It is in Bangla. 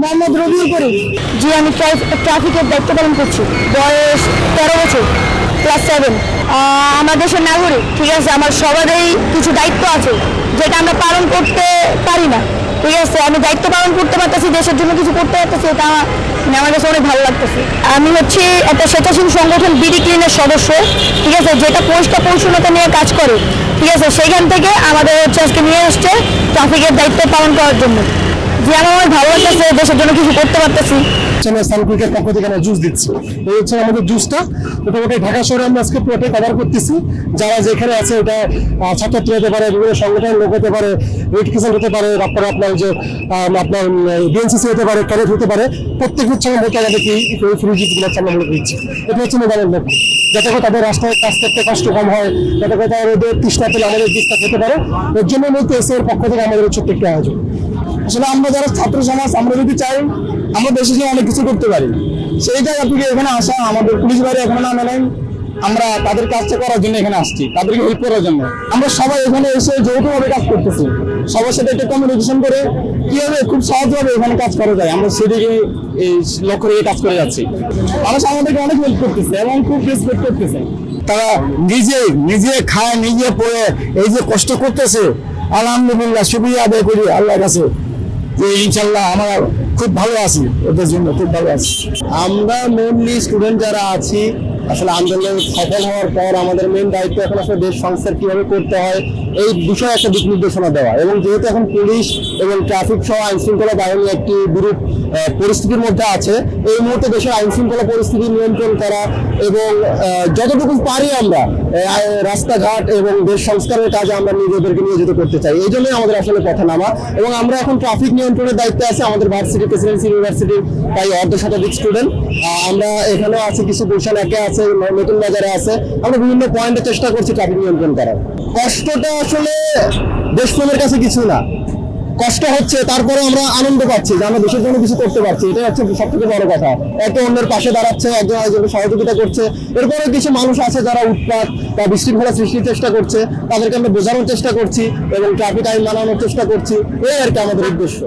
মোহাম্মদ রবিউল করিম। জি, আমি ট্রাফিকের দায়িত্ব পালন করছি। বয়স তেরো বছর, ক্লাস সেভেন। আমার দেশের নাগরিক, ঠিক আছে? আমার সবারই কিছু দায়িত্ব আছে, যেটা আমরা পালন করতে পারি না। ঠিক আছে? আমি দায়িত্ব পালন করতে পারতেছি, দেশের জন্য কিছু করতে পারতেছি, এটা মানে আমার কাছে অনেক ভালো লাগতেছে। আমি হচ্ছে একটা স্বেচ্ছাসেবী সংগঠন, বিডি ক্লিনের সদস্য, ঠিক আছে? যেটা পরিষ্কার পরিচ্ছন্নতা নিয়ে কাজ করে, ঠিক আছে? সেখান থেকে আমাদের হচ্ছে আজকে নিয়ে এসছে ট্রাফিকের দায়িত্ব পালন করার জন্য। আমার ভালো দেশের জন্য কিছু করতে পারতেছি। পক্ষ থেকে জুস এই হচ্ছে আমাদের জুসটা আমরা আজকে পুরোটাই কভার করতেছি। যারা যেখানে আছে আহ, ছাত্রছাত্রী হতে পারে বিভিন্ন সংগঠনের লোক হতে পারে রেড হতে পারে তারপরে আপনার যে আপনার বিএনসিসি হতে পারে ক্যাডেট হতে পারে প্রত্যেক হচ্ছে আমরা বলতে আমাদের কি ফ্রি জিপগুলো আমরা মনে দিচ্ছি। এটা হচ্ছে মোবাইলের লক্ষ্য যাতে করে তাদের রাস্তায় কাজ করতে কষ্ট কম হয় যাতে করে তারা রোদের তৃষ্ণা পেলে আমাদের জুসটা খেতে পারে। এর জন্য মূলত এসে এর পক্ষ থেকে আমাদের ছোট্ট একটি আয়োজন। আসলে আমরা যারা ছাত্র সমাজ, আমরা যদি চাই, আমরা দেশের জন্য অনেক কিছু করতে পারি। সেই জায়গা থেকে এখানে আসা? আমাদের পুলিশ বাড়ি এখানে না মেলেন আমরা তাদের কাজটা করার জন্য এখানে আসছি, তাদেরকে হেল্প করার জন্য। আমরা সবাই এখানে এসে যৌথভাবে কাজ করতেছি। সবার সাথে একটা কমিউনিকেশন করে কীভাবে খুব সহজভাবে এখানে কাজ করা যায়। আমরা সেদিকে এই লক্ষ্য রেখে কাজ করে যাচ্ছি। মানুষ আমাদেরকে অনেক হেল্প করতেছে এবং খুব রেসপেক্ট করতেছে। তারা নিজে নিজে খায়, নিজে পড়ে, এই যে কষ্ট করতেছে, আলহামদুলিল্লাহ সুবিধা আদায় করি আল্লাহর কাছে। যে ইনশাল্লাহ আমরা খুব ভালো আছি, ওদের জন্য খুব ভালো আছি। আমরা মেনলি স্টুডেন্ট যারা আছি আসলে আন্দোলন সফল হওয়ার পর আমাদের মেন দায়িত্ব এখন আসলে দেশ সংস্কার কীভাবে করতে হয়, এই বিষয়ে একটা দিক নির্দেশনা দেওয়া। এবং যেহেতু এখন পুলিশ এবং ট্রাফিক সহ আইন শৃঙ্খলা বাহিনী একটি বিরূপ পরিস্থিতির মধ্যে আছে, এই মুহূর্তে দেশের আইন শৃঙ্খলা পরিস্থিতি নিয়ন্ত্রণ করা এবং যতটুকু পারি আমরা রাস্তাঘাট এবং দেশ সংস্কারের কাজে আমরা নিজেদেরকে নিয়োজিত করতে চাই। এই জন্যই আমাদের আসলে কথা নামা। এবং আমরা এখন ট্রাফিক নিয়ন্ত্রণের দায়িত্বে আছে, আমাদের ভার্সিটি প্রেসিডেন্সি ইউনিভার্সিটির প্রায় অর্ধ শতাধিক স্টুডেন্ট আমরা এখানেও আছি কিছু গুলশান একে আছে। নতুন বাজারে আছে। আমরা বিভিন্ন পয়েন্টে চেষ্টা করছি ট্রাফিক নিয়ন্ত্রণ করার। কষ্টটা আসলে দেশপ্রেমের কাছে কিছু না। কষ্ট হচ্ছে, তারপরে আমরা আনন্দ পাচ্ছি যে আমরা দেশের জন্য কিছু করতে পারছি। এটাই হচ্ছে সব থেকে বড় কথা। একে অন্যের পাশে দাঁড়াচ্ছে, একজন আরেকজনকে সহযোগিতা করছে। এরপরে কিছু মানুষ আছে যারা উৎপাত বা বিশৃঙ্খলা সৃষ্টির চেষ্টা করছে। তাদেরকে আমরা বোঝানোর চেষ্টা করছি এবং ট্রাফিক আইন মানানোর চেষ্টা করছি। এই আর কি আমাদের উদ্দেশ্য।